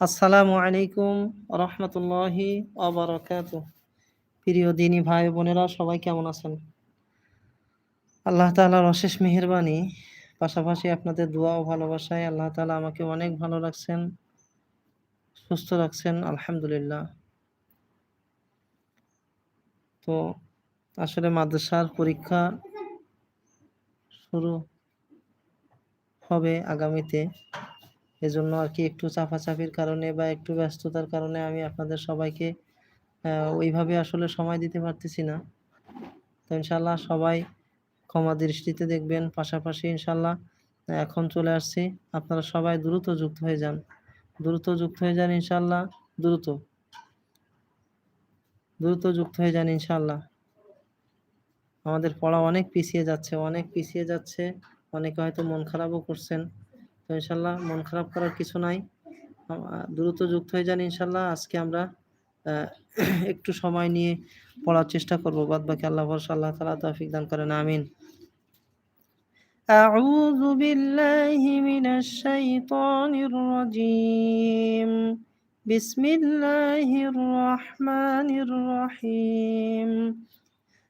আসসালামু আলাইকুম রহমতুল্লাহি অবরকাত প্রিয় দিনী ভাই বোনেরা, সবাই কেমন আছেন? আল্লাহ তালার অশেষ মেহরবানি, পাশাপাশি আপনাদের দোয়া ও ভালোবাসায় আল্লাহ তালা আমাকে অনেক ভালো রাখছেন, সুস্থ রাখছেন, আলহামদুলিল্লাহ। তো আসলে মাদ্রাসার পরীক্ষা শুরু হবে আগামীতে। এজন্য আর কি একটু চাপাচাপির কারণে বা একটু ব্যস্ততার কারণে আমি আপনাদের সবাইকে ওইভাবে আসলে সময় দিতে পারতেছি না। তো ইনশাল্লাহ সবাই ক্ষমা দৃষ্টিতে দেখবেন। পাশাপাশি ইনশাল্লাহ এখন চলে আসছি। আপনারা সবাই দ্রুত যুক্ত হয়ে যান। দ্রুত যুক্ত হয়ে যান ইনশাল্লাহ, দ্রুত। দ্রুত যুক্ত হয়ে যান ইনশাল্লাহ। আমাদের পড়া অনেক পিছিয়ে যাচ্ছে, অনেক পিছিয়ে যাচ্ছে। অনেকে হয়তো মন খারাপও করছেন। তো ইনশাল্লাহ মন খারাপ করার কিছু নাই দ্রুত যুক্ত হয়ে যান ইনশাল্লাহ আজকে আমরা একটু সময় নিয়ে পড়ার চেষ্টা করবো বাদ বাকি আল্লাহ ভরসা আল্লাহ তালা তৌফিক দান করেন আমিন أعوذ بالله من الشيطان الرجيم بسم الله الرحمن الرحيم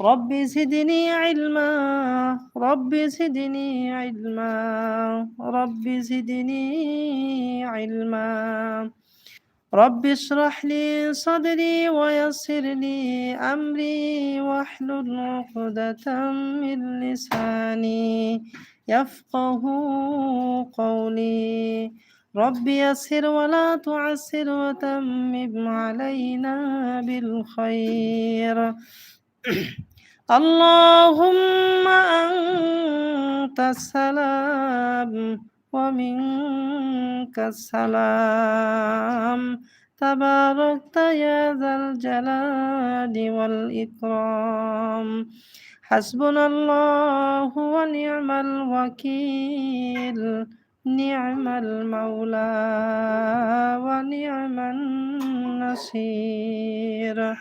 رب زدني علما رب زدني علما رب زدني علما رب اشرح لي صدري ويسر لي أمري واحلل عقدة من لساني يفقه قولي رب يسر ولا تعسر وتمم علينا بالخير اللهم أنت السلام ومنك السلام تباركت يا ذا الجلال والإكرام حسبنا الله ونعم الوكيل نعم المولى ونعم النصير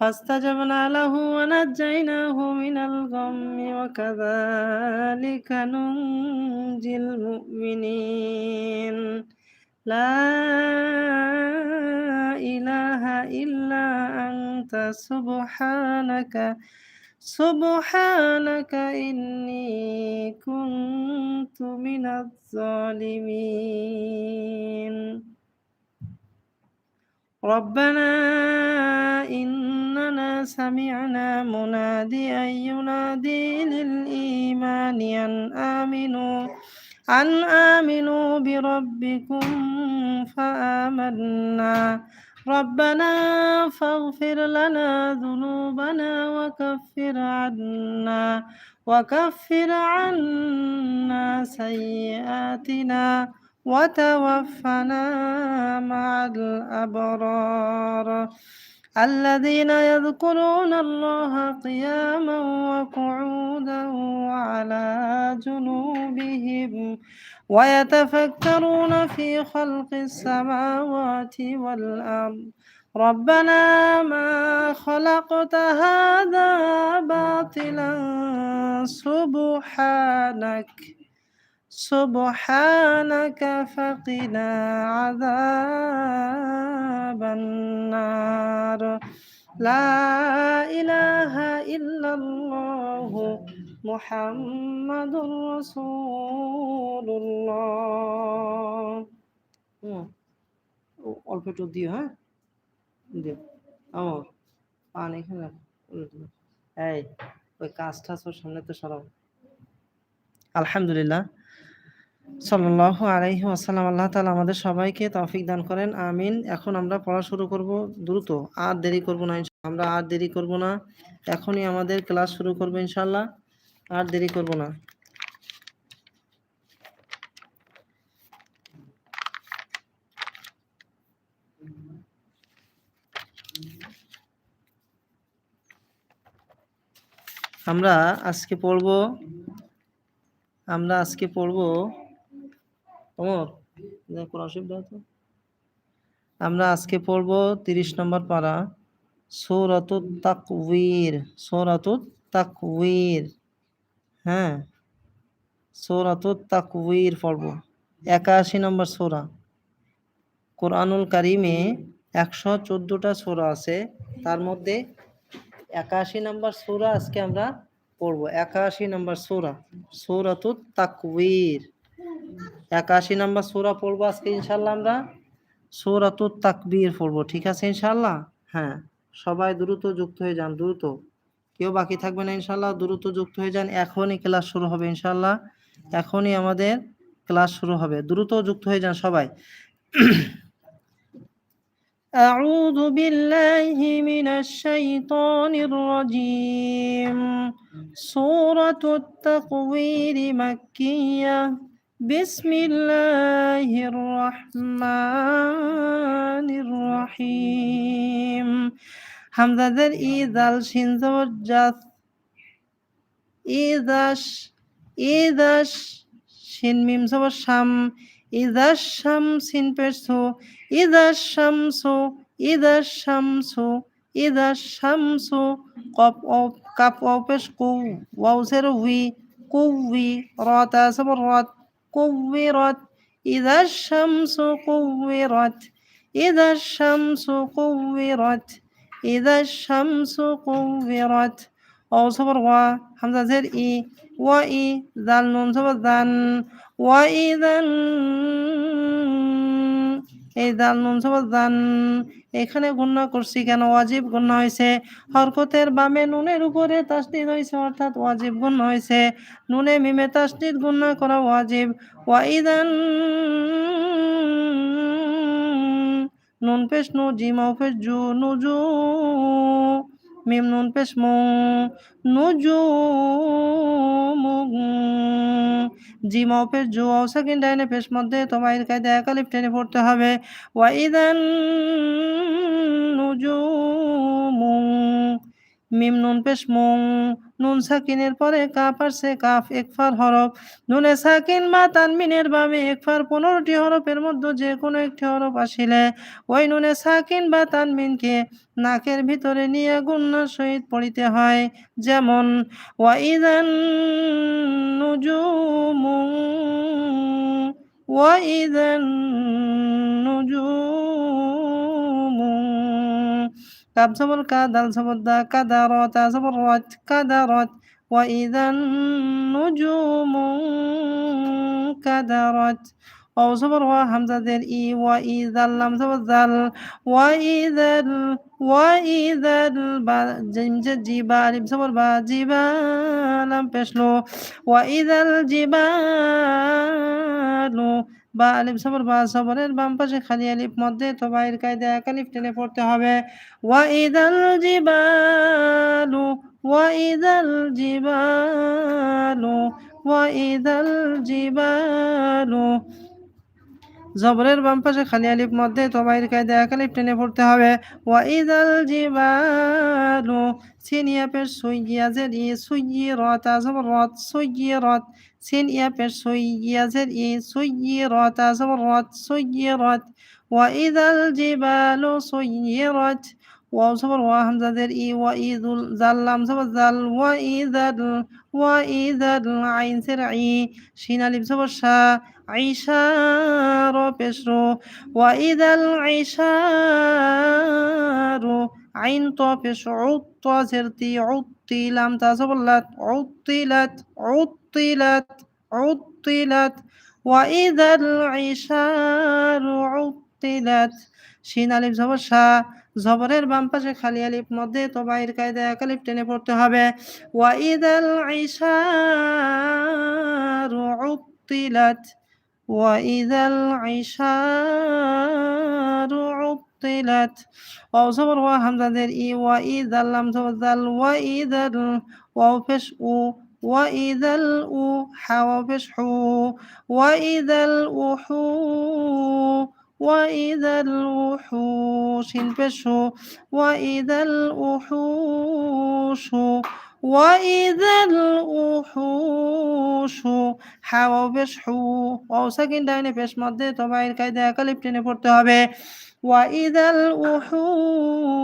فاستجبنا له ونجيناه من الغم وكذلك ننجي المؤمنين لا إله إلا أنت سبحانك سبحانك إني كنت من الظالمين ربنا إننا سمعنا مناديا ينادي للإيمان أن آمنوا أن آمنوا بربكم فآمنا. ربنا فاغفر لنا ذنوبنا وكفر عنا وكفر عنا سيئاتنا. وتوفنا مع الأبرار الذين يذكرون الله قياما وقعودا وعلى جنوبهم ويتفكرون في خلق السماوات والأرض. ربنا ما خلقت هذا باطلا سبحانك. সুবহানাকা ফাকিনা আযাবান নার লা ইলাহা ইল্লাল্লাহু মুহাম্মাদুর রাসূলুল্লাহ। অল্প একটু দিও হ্যাঁ? দিও। আমার পান এখানে এই, ওই কাজটা সামনে তো সরাব আলহামদুলিল্লাহ। সাল্লাল্লাহু আলাইহি ওয়াসাল্লাম, আল্লাহ তাআলা আমাদের সবাইকে তৌফিক দান করেন, আমিন। এখন আমরা পড়া শুরু করব দ্রুত, আর দেরি করব না আমরা আর দেরি করব না, এখনই আমাদের ক্লাস শুরু করব ইনশাআল্লাহ, আর দেরি করব না। আমরা আজকে পড়ব, আমরা আজকে পড়ব অমর? কোরআন শরীফ দাও তো আমরা আজকে পড়ব তিরিশ নম্বর পারা সৌরাতুত তাকবীর সৌরাতুত তাকবীর। হ্যাঁ সৌরাতুত তাকবীর পড়ব একাশি নম্বর সৌরা। কোরআনুল কারিমে একশো চোদ্দোটা সৌরা আছে তার মধ্যে একাশি নম্বর সৌরা আজকে আমরা পড়ব একাশি নম্বর সৌরা সৌরাতুত তাকবীর। একাশি নম্বর সৌরা পড়বো আজকে ইনশাল্লাহ আমরা সৌরাতুত তাকবীর পড়বো ঠিক আছে ইনশাল্লাহ হ্যাঁ সবাই দ্রুত যুক্ত হয়ে যান দ্রুত কেউ বাকি থাকবে না ইনশাল্লাহ দ্রুত যুক্ত হয়ে যান এখনই ক্লাস শুরু হবে ইনশাল্লাহ এখনই আমাদের ক্লাস শুরু হবে দ্রুত যুক্ত হয়ে যান সবাই أعوذ بالله من الشيطان الرجيم سورة التقوير مكية بسم الله الرحمن الرحيم হামজাদের ইদাল সিনজবর জাত ইদাস ইদাস শিন মিম জবর শাম ইদাস শাম সিন পেরসু ইদাস শামসু ইদাস শামসু ইদাস শামসু কপ ও কাপ ও পেশ কু ওয়াও জের উই কুউই রত জবর রত কুউইরত ইদা শামসু কুউইরত ইদা শামসু কুউইরত ইদা শামসু কুউইরত ও জবর ওয়া হামজা জের ই ওয়া ই দাল নুন জবর দান ওয়া ইদান এই দাল নুন দান এখানে গুণনা করছি কেন? ওয়াজিব গুণনা হয়েছে। হরকতের বামে নুনের উপরে তাসদিদ হয়েছে, অর্থাৎ ওয়াজিব গুণনা হয়েছে। নুনে মিমে তাসদিদ গুণনা করা ওয়াজিব ওয়াইদান নুন পেশ নু জিমা পেশ জু নুজু মিম নুন পেশ মু জিম জিমা পেশ জু, আও সেকেন্ড ডাইনে পেশ মধ্যে তোমার কায়দা একালিফ টেনে পড়তে হবে। ওয়াইদান নুজুমু মিম নুন পেশ মুং নুন সাকিনের পরে কাফ আসছে কাফ একফার হরফ। নুনে সাকিন বা তানমিনের বামে একফার পনেরোটি হরফের মধ্যে যে কোনো একটি হরফ আসিলে। ওই নুনে সাকিন বা তানমিনকে নাকের ভিতরে নিয়ে গুন্নার সহিত পড়িতে হয়। যেমন, ওয়াইদান নুজুমু ওয়াইদান নুজুমু كاب صبر كادل زبر دا كدرت زبرت كدرت وإذا النجوم كدرت. أو زبر وهمزة ذل إي وإذا اللم زبر ذل. وإذا ال وإذا الجبال بزبر با جبال بشلو وإذا الجبال বা আলিফ সবর বা সবরের বাম পাশে খালি আলিফ মধ্যে তো বাইর কায়দা এক আলিফ টেনে পড়তে হবে। ওয়া ইদাল জিবালু, ওয়া ইদাল জিবালু, ওয়া ইদাল জিবালু। জবরের বাম পাশে খালি আলিফ মধ্যে তবাইর কায়দা এক আলিফ টেনে পড়তে হবে। ওয়া ইদাল জিবালু সিন ইয়া পেশ সুইয়া জের ই সুইয়ি রত জবর রত সুইয়ি রত سين يا بير سوي زر إي سيرت زبرت سيرت وإذا الجبال سيرت واو صبر وهمزة ذر إي وإذ زلم صبر زل وإذا ال وإذا العين سرعي شين لب صبر شا عشار بشرو وإذا العشار عين طبش عط زرتي عطلت صبرت عطلت عط عطلت عطلت وإذا العشار عطلت শিন আলিফ জবর শা জবরের বাম পাশে খালি আলিফ মধ্যে তো বাইর কায়দা এক আলিফ টেনে পড়তে হবে ওয়াইদাল ইশারু উত্তিলাত وإذا العشار عطلت واو صبر وهمزة در إي وإذا لم تبذل وإذا واو فش أو وإذا الأو حاو فش حو وإذا الأحو وإذا الوحوش فشو وإذا الوحوش وإذا الوحوش হাওয়াও বেশ হু ওয়াও সেকেন্ড ডাইনে পেশ মধ্যে তোমার কায়দা একালিপ টেনে পড়তে হবে ওয়াইদাল উহুশ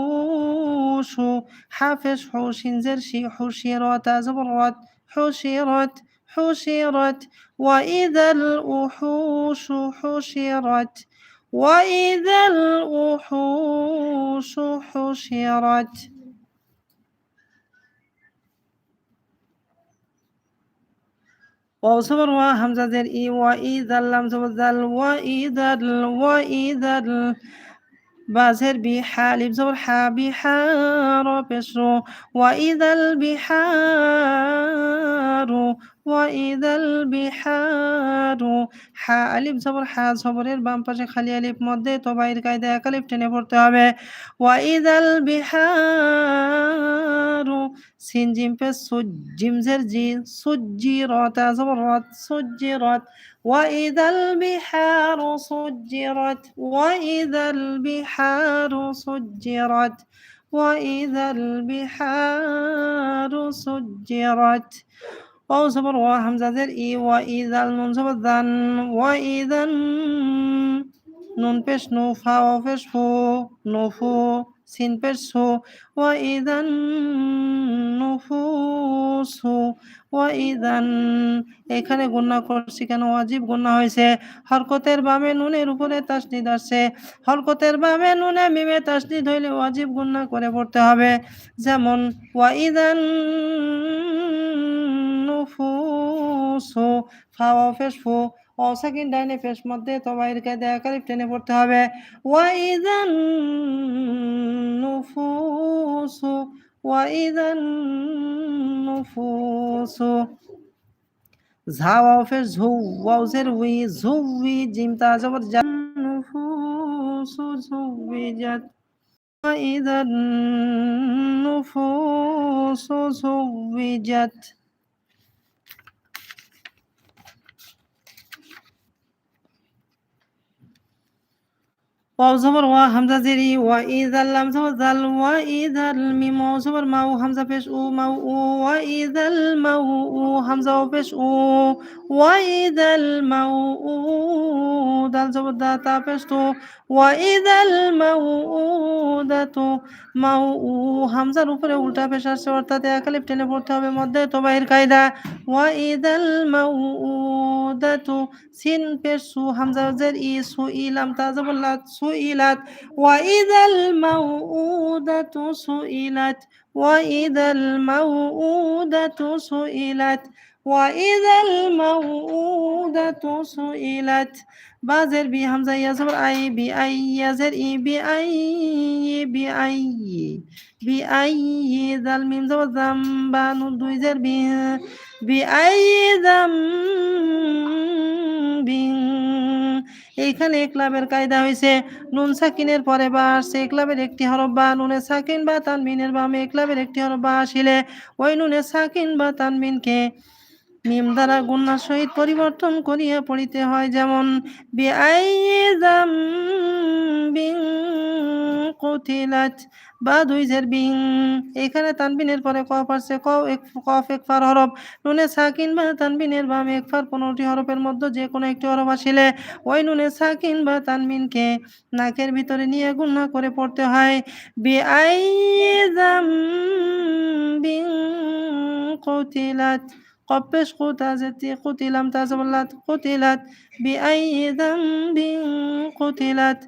হাফেজ হু সিনজের শি হুশিরত জবরত حشرت حشرت. وإذا الوحوش حشرت وإذا الوحوش حشرت. وصبر وهمزة الإي وإذا لم تبذل وإذا وإذا بازر بحال بزور حا بحار بشرو وإذا البحار وإذا البحار হা আলিফ জবর হা জবরের বাম পাশে খালি আলিফ মধ্যে তো বাইর কায়দা এক আলিফ টেনে পড়তে হবে ওয়াইদাল বিহারু সিন জিম পে সুজিম জের জি সুজি রত জবর রত সুজি রত وإذا البحار سجرت وإذا البحار سجرت ওয়াও ওয়া হামজা ই ওয়া ই জাল নুন জবর জান নুন পেশ নু, ফু এখানে গুণা করছি কেন? অজীব গুণা হয়েছে। হরকতের বামে নুনের উপরে তাসনি দাসে হরকতের বামে নুনে মিমে তাসনি ধরলে অজীব গুণা করে পড়তে হবে। যেমন, ওয়া ও পেশ ফু ও সেকেন্ড ডাইনে পেশ মধ্যে তবাইর কায়দা একালিফ টেনে পড়তে হবে ওয়াইদান নুফুসু ওয়াইদান নুফুসু ঝা ওয়াও ফের ঝু ওয়াও জের উই ঝুউই জিম তা জবর জান নুফুসু ঝুউইজাত وإذا النفوس زوجت واو زبر ওয়াও জবর ওয়া হামজা জেরি ওয়া ইজাল লাম জবর জাল ওয়া ইজাল মিম ওয়াও জবর মাউ হামজা পেশ উ মাউ উ ওয়া ইজাল মাউ উ হামজা ও পেশ উ ওয়া ইজাল মাউ ও দাল জবর দা তা পেশ তো ওয়া ইজাল মাউ ও দা তো মাউ উ হামজার উপরে উল্টা পেশ আসছে অর্থাৎ একালিপ টেনে পড়তে হবে মধ্যে তো বাহির কায়দা ওয়া ইজাল মাউ ও দা তো সিন পেশ সু হামজা জের ই সু ই তা জবর সু سئلت وإذا الموءودة سئلت وإذا الموءودة سئلت وإذا الموءودة سئلت. بازر بهمزة يزور أي بأي يزر إي بأي بأي بأي ذا الميم ذا والذنب نض يزر به بأي ذنب এইখানে একলাবের কায়দা হয়েছে নুন সাকিনের পরে বা আসছে একলাবের একটি হরফ বা নুনে সাকিন বা তানবিনের বামে একলাবের একটি হরফ বা আসিলে ওই নুনে সাকিন বা তানমিনকে মিম দ্বারা গুণার সহিত পরিবর্তন করিয়া পড়িতে হয়। যেমন কুতিলাত বা দুই জের বিং এখানে তানবিনের পরে কফ আসছে কফ এক ফার হরফ নুনে সাকিন বা তানবিনের বামে এক ফার পনেরোটি হরফের মধ্যে যে কোনো একটি হরফ আসিলে ওই নুনে সাকিন বা তানবিনকে নাকের ভিতরে নিয়ে গুণা করে পড়তে হয় বি আই বিং কুতিলাত قبش قتازتي قتلم تازملت قتلت بأي ذنب قتلت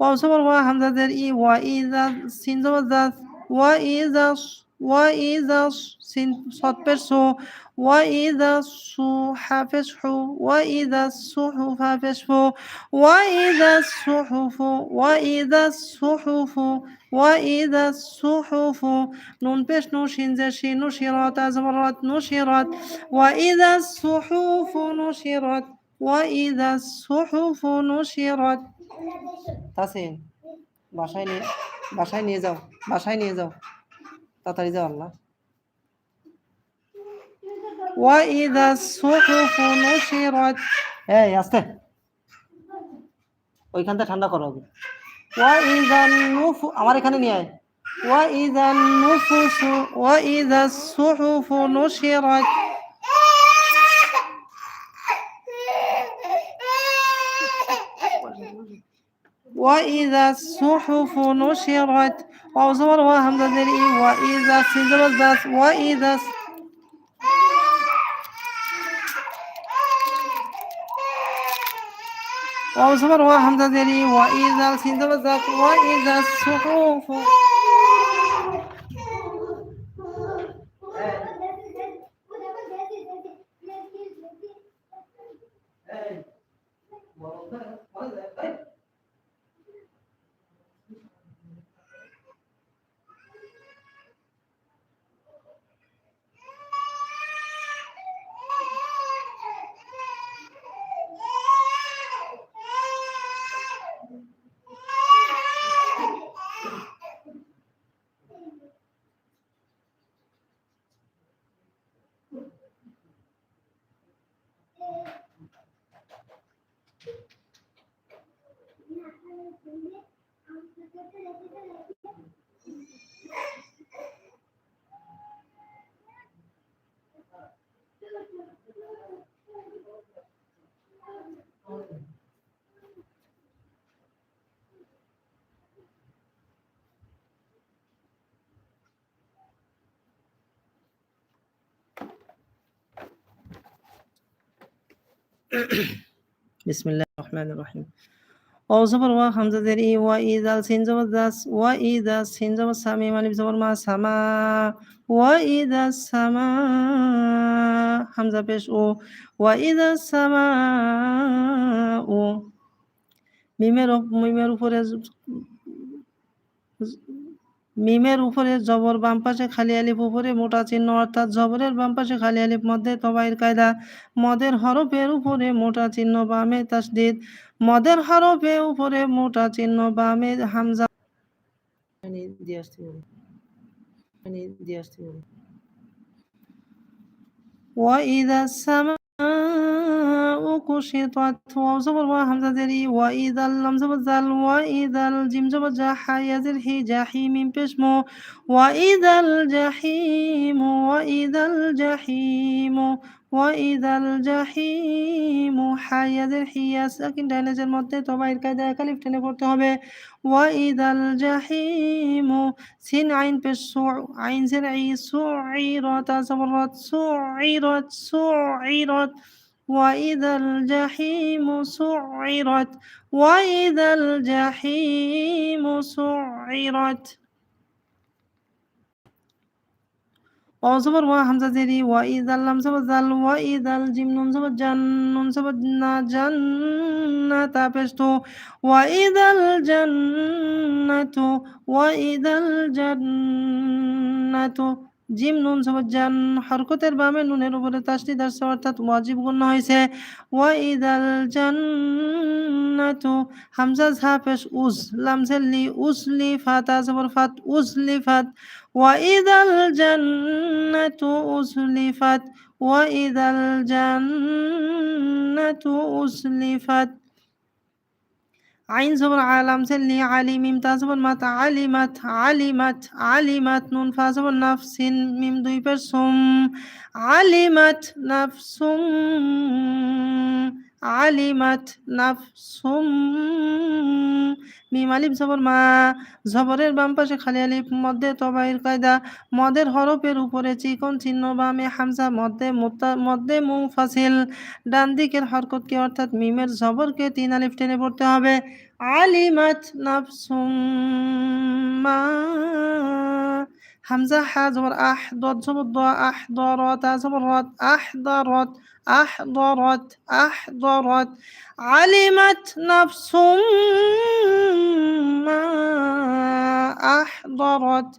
واو صبر وهمزة ذر إي وإذا سين زبر ذات وإذا وإذا سين صوت برسو وإذا الصحف وإذا الصحف فشفو وإذا الصحف وإذا الصحف وإذا الصحف نون بيش نوشين زشي نشرت أزمرت نشرت وإذا الصحف نشرت وإذا الصحف نشرت তাসিন বাসায় নিয়ে বাসায় নিয়ে যাও বাসায় নিয়ে যাও তাড়াতাড়ি যাও আল্লাহ وإذا الصحف نشرت এই আস্তে ওইখানটা ঠান্ডা করো আগে وإذا النف আমার এখানে নিয়ে আয় وإذا النفس وإذا الصحف نشرت وإذا الصحف نشرت وأوزر وهمزة ذري وإذا سدر الذات وإذا س- وأوزر وهمزة ذري وإذا سدر الذات وإذا الصحف বিসমিল্লাহ রহমান রহিম অজবর ওয়া হামজাদের ই ওয়া ইদ আল সিন দাস ওয়া ইদ আস সিন জবর সামি মালিব জবর মা সামা ওয়া ইদ আস সামা হামজা পেশ ও ওয়া ইদ আস সামা ও মিমের মিমের উপরে মিমের উপরে জবর বাম পাশে খালি আলিফ উপরে মোটা চিহ্ন অর্থাৎ জবরের বাম পাশে খালি আলিফ মধ্যে তবাইর কায়দা মদের হরফের উপরে মোটা চিহ্ন বামে তাসদিদ মদের হরফে উপরে মোটা চিহ্ন বামে হামজা দিয়ে আসতে হবে দিয়ে আসতে হবে وإذا السماء كشطت واو زبر وا همزة زري وإذا اللام زبر زال وإذا الجيم زبر جا حيا زر حي جحيم بشمو وإذا الجحيم وإذا الجحيم وإذا الجحيم حيا زر حيا সাকিন ডাইনেজের মধ্যে তবাইর কায়দা একালিফ টেনে পড়তে হবে وإذا الجحيم سين عين بالسوع عين زر عي سعيرت زبرت سعيرت سعيرت وإذا الجحيم سعرت وإذا الجحيم অজবর ওয়া হামজা জেরি, ওয়া ইদাল লাম সবর জাল, ওয়া ইদাল জিম নুন সবর জান নুন সবর না তা পেস্তো ওয়া ইদাল জান্নাতু, ওয়া ইদাল জান্নাতু, জিম নুন সবর জান, হরকতের বামে নুনের উপরে তাসটি দাস অর্থাৎ ওয়াজিব গণ্য হয়েছে ওয়া ইদাল জান্নাতু, হামজা ঝা পেশ উস লাম সেলি উসলি ফাতা সবর ফাত উসলি ফাত وإذا الجنة أسلفت وإذا الجنة أسلفت عين زبر عالم سلي عليم ميم تاسبر مات علمت علمت علمت نون فاسبر نفس ميم دوي برسم علمت نفس আলিমাত নাফসুম মিম আলিফ জবর মা। জবরের বাম পাশে খালি আলিফ, মধ্যে তবাইর কায়দা। মদের হরফের উপরে চিকন চিহ্ন, বামে হামজা, মধ্যে মধ্যে মুফাসিল ডান দিকের হরকতকে অর্থাৎ মিমের জবরকে তিন আলিফ টেনে পড়তে হবে। আলিমাত নাফসুম মা। হামজা হা জবর আহ দত জবর দ আহ দরত আ জবর রত আহ দরত আহ দরত আহ দরত علمت نفس ما أحضرت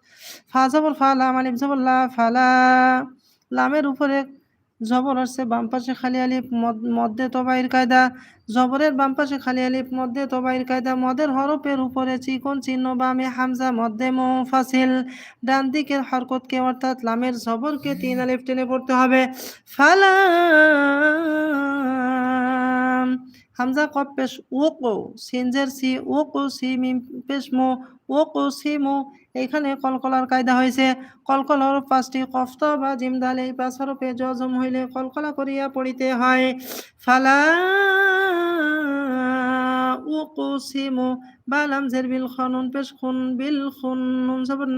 ফা জবর ফা লাম আলিফ জবর লা ফালা লামের উপরে জবর আসছে বাম পাশে খালি আলিফ মধ্যে তবাইর কায়দা। জবরের বাম পাশে খালি আলিফ মধ্যে তবাইর কায়দা। মদের হরফের উপরে চিকন চিহ্ন, বামে হামজা মধ্যে ফাসিল ডান দিকের হরকতকে, অর্থাৎ লামের জবরকে তিন আলিফ টেনে পড়তে হবে। ফালা হামজা কপ পেশ ও কো সিনজের সি ও কো সি মিম পেশ মো ও কো সি মো এখানে কলকলার কায়দা হয়েছে। কলকল পাঁচটি কফত বা জিমদাল এই পাঁচ হরফে জজম হইলে কলকলা করিয়া পড়িতে হয়। ফালা উকুসিমু বালাম জের বিল খনুন পেশ খুন, বিল খুন, নুন সবর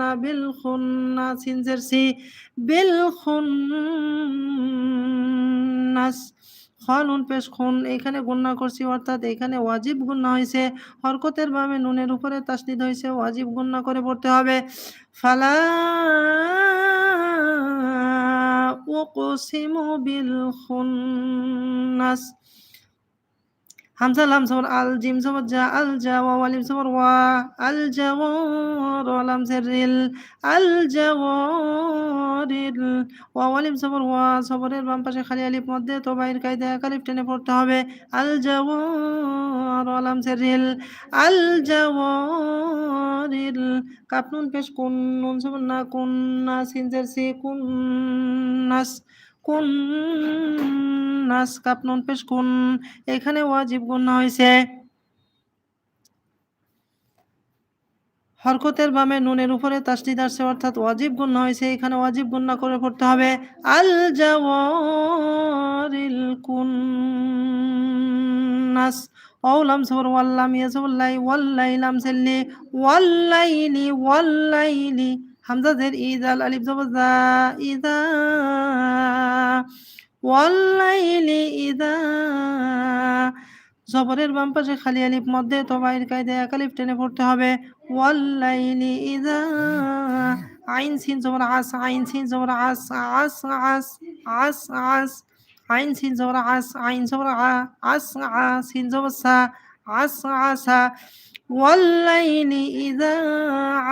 নাস নুন পেশ খুন এখানে গুণনা করছি, অর্থাৎ এখানে ওয়াজিব গুণনা হয়েছে হরকতের বামে নুনের উপরে তাসনিদ হয়েছে ওয়াজিব গুণনা করে পড়তে হবে। ফালা উকসিমু বিল খুন্নাস। হামজা লাম সবর আল জিম সবর জা, আল জা, ওয়া ওয়ালিম সবর ওয়া, আল জাওয়ার লাম রিল আল জাওয়ারিল, ওয়া ওয়ালিম সবর ওয়া সবরের বাম পাশে খালি আলিফ মধ্যে তো বাইর কায়দা আলিফ টেনে পড়তে হবে। আল জাওয়ার লাম রিল আল জাওয়ারিল কাপ নুন পেশ, কুন, নুন সবর না, কুন, না সিনজের সি, কুন, নাস। কুন নাস কাপ নুন পেশ কুন, এখানে ওয়াজিব গুন্না হয়েছে হরকতের বামে নুনের উপরে তাসদিদ আসছে, অর্থাৎ ওয়াজিব গুন্না হয়েছে এখানে ওয়াজিব গুন্না করে পড়তে হবে। আল জাওয়ারিল কুন, নাস অউলাম সবর, ওয়াল্লাম ইয়াসুল্লাই ওয়াল্লাই লাম সেল্লি ওয়াল্লাইলি ওয়াল্লাইলি হামজা জের ইদাল আলিফ জবর ইদা ওয়াল্লাইলি ইদা। জবরের বাম পাশে খালি আলিফ, মধ্যে তবাইর কায়দা এক আলিফ টেনে পড়তে হবে। ওয়াল্লাইলি ইদা। আইন, সিন, জবর, আস, আইন, সিন, জবর, আস আস আস আস আস। আইন, সিন, জবর, আস, আইন, জবর, আ, আস সিন, জবর, সা, আস আসা ওয়াল্লাইলি ইদা।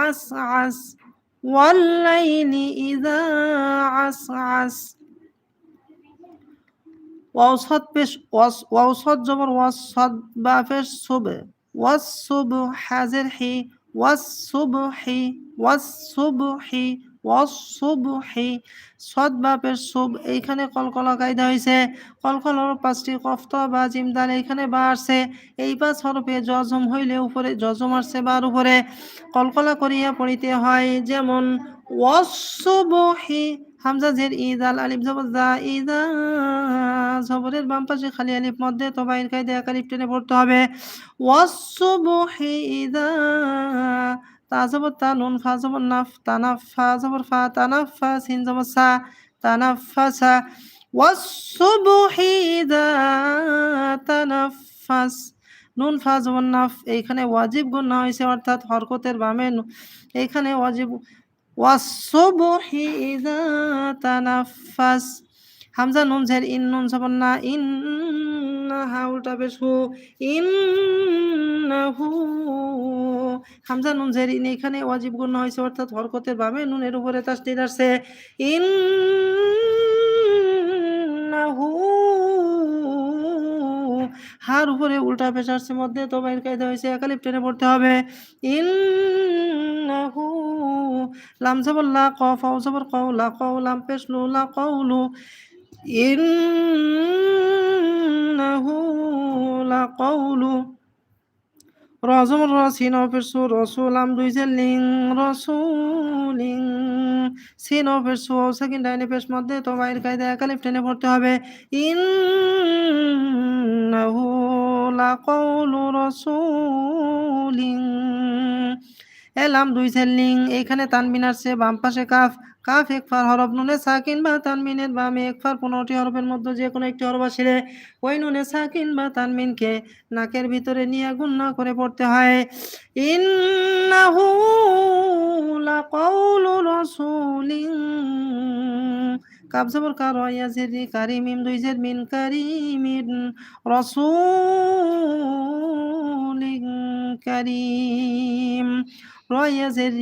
আস আস। ওয়াল্লাইলি ইদা। আস আস। ওয়াসদ পেশ ওয়াস ওয়াসদ জবর ওয়াসদ বা পেশ সুবে। ওয়াস সুব হাজের হি ওয়াস সুব হি ওয়াস সুব হি ওয়াস সুব হি সদ বা পেশ সুব, এইখানে কলকলা কায়দা হয়েছে কলকল হরফ পাঁচটি কফত বা জিমদাল এইখানে বা আসছে। এই পাঁচ হরফে জজম হইলে উপরে জজম আসছে বার উপরে। কলকলা করিয়া পড়িতে হয়, যেমন ওয়াস সুব হি হামজা জের ইদাল আলিফ জবর জা ইদা জবরের বাম পাশে খালি আলিফ মধ্যে তবাইর কায়দা এক আলিফ টেনে পড়তে হবে। ওয়াসুবহি ইদা তা জবর তা নুন, ফা জবর নাফ তানাফা জবর ফা তানাফা সিন জবর সা তানাফাসা ওয়াসুবহি ইদা তানাফাস নুন, ফা জবর নাফ। এইখানে ওয়াজিব গুণ হয়েছে অর্থাৎ হরকতের বামে এইখানে ওয়াজিব ওয়াসুবহি ইদা তানাফাস হামজা নুন ঝের ইন, নুন সবন না ইন হা উল্টা বেশ হু ইন হু হামজা নুন ঝের ইন এখানে ওয়াজিব গুণ হয়েছে, অর্থাৎ হরকতের বামে নুনের উপরে তাসদিদ আসছে ইন হার উপরে উল্টা পেশার্সের মধ্যে তো বাইর কায়দা হয়েছে, একালিপ টেনে পড়তে হবে। ইন হু লাম জবর লা কফ আও জবর কও লা কও লাম পেশ লু, লা কওলু। ইন্নাহু লাকাউলু রজম রসিন অফেসু রসুলাম দুই লিং রসুলিং। সিন অফেসু সেকেন্ড ডাইনে পেশ মধ্যে তো বাইর কায়দা একালিফ টেনে পড়তে হবে। ইন্নাহু লাকাউলু রসুলিং। এলাম দুই সেল্লিং এখানে তানবিন আসছে, বাম পাশে কাফ। কাফ একফার হরফ নুনে সাকিন বা তানমিনের বামে একফার পনেরোটি হরফের মধ্যে যে কোনো একটি হরফ আসলে ওই নুনে সাকিন বা তানমিনকে নাকের ভিতরে নিয়ে গুন্না করে পড়তে হয়। ইন্নাহু লাকাউলু কার, ইয়া কারিমিম দুই জের মিন কারিমিন রাসূলিন কারীম। রয়া জেরি